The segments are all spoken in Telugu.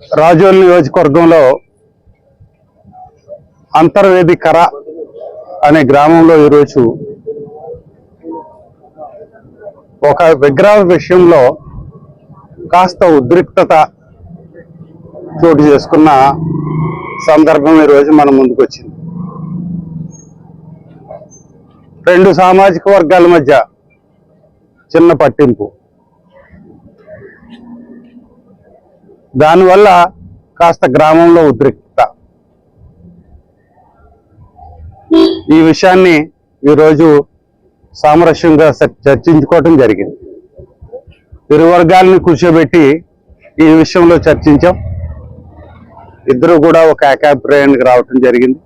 రాజోల్ నియోజకవర్గంలో అంతర్వేది కర అనే గ్రామంలో ఈరోజు ఒక విగ్రహ విషయంలో కాస్త ఉద్రిక్తత చోటు చేసుకున్న సందర్భం ఈరోజు మన ముందుకు వచ్చింది. రెండు సామాజిక వర్గాల మధ్య చిన్న పట్టింపు. దానివల్ల కాస్త గ్రామంలో ఉద్రిక్తత ఈ విషయాన్ని ఈరోజు సామరస్యంగా చర్చించుకోవటం జరిగింది. ఇరు వర్గాలని కూర్చోబెట్టి ఈ విషయంలో చర్చించాం. ఇద్దరు కూడా ఒక ఏకాభిప్రాయానికి రావటం జరిగింది.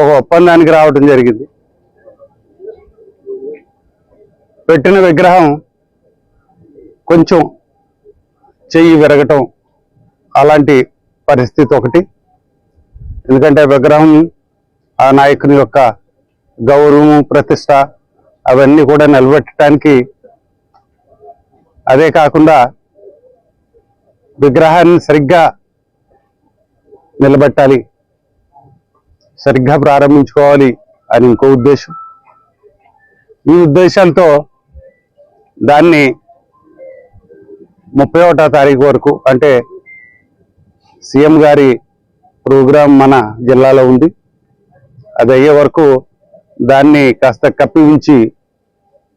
ఒక ఒప్పందానికి రావటం జరిగింది. పెట్టిన విగ్రహం కొంచెం చెయ్యి విరగటం అలాంటి పరిస్థితి ఒకటి. ఎందుకంటే విగ్రహం ఆ నాయకుని యొక్క గౌరవం ప్రతిష్ట అవన్నీ కూడా నిలబెట్టడానికి అదే కాకుండా విగ్రహాన్ని సరిగ్గా నిలబెట్టాలి సరిగ్గా ప్రారంభించుకోవాలి అని ఇంకో ఉద్దేశం. ఈ ఉద్దేశాలతో దాన్ని ముప్పై ఒకటో తారీఖు వరకు అంటే సీఎం గారి ప్రోగ్రాం మన జిల్లాలో ఉంది. అది అయ్యే వరకు దాన్ని కాస్త కప్పివించి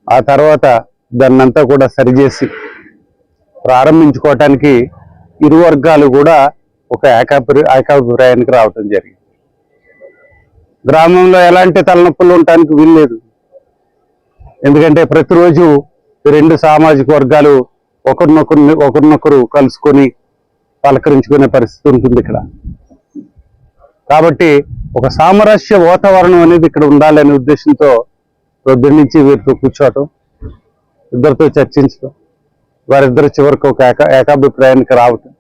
ఆ తర్వాత దాన్నంతా కూడా సరిచేసి ప్రారంభించుకోవటానికి ఇరు వర్గాలు కూడా ఒక ఏకాభి ఏకాభిప్రాయానికి రావటం జరిగింది. గ్రామంలో ఎలాంటి తలనొప్పులు ఉండటానికి వీల్లేదు. ఎందుకంటే ప్రతిరోజు రెండు సామాజిక వర్గాలు ఒకరినొకరిని ఒకరినొకరు కలుసుకొని పలకరించుకునే పరిస్థితి ఉంటుంది ఇక్కడ. కాబట్టి ఒక సామరస్య వాతావరణం అనేది ఇక్కడ ఉండాలనే ఉద్దేశంతో ప్రొద్దున నుంచి వీరితో కూర్చోవటం ఇద్దరితో చర్చించడం వారిద్దరు చివరికి ఒక ఏకా ఏకాభిప్రాయానికి రావటం.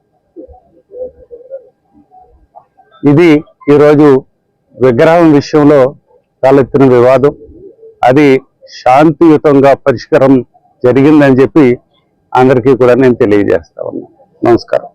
ఇది ఈరోజు విగ్రహం విషయంలో తలెత్తిన వివాదం. అది శాంతియుతంగా పరిష్కారం జరిగిందని చెప్పి అందరికీ కూడా నేను తెలియజేస్తా ఉన్నాను. నమస్కారం.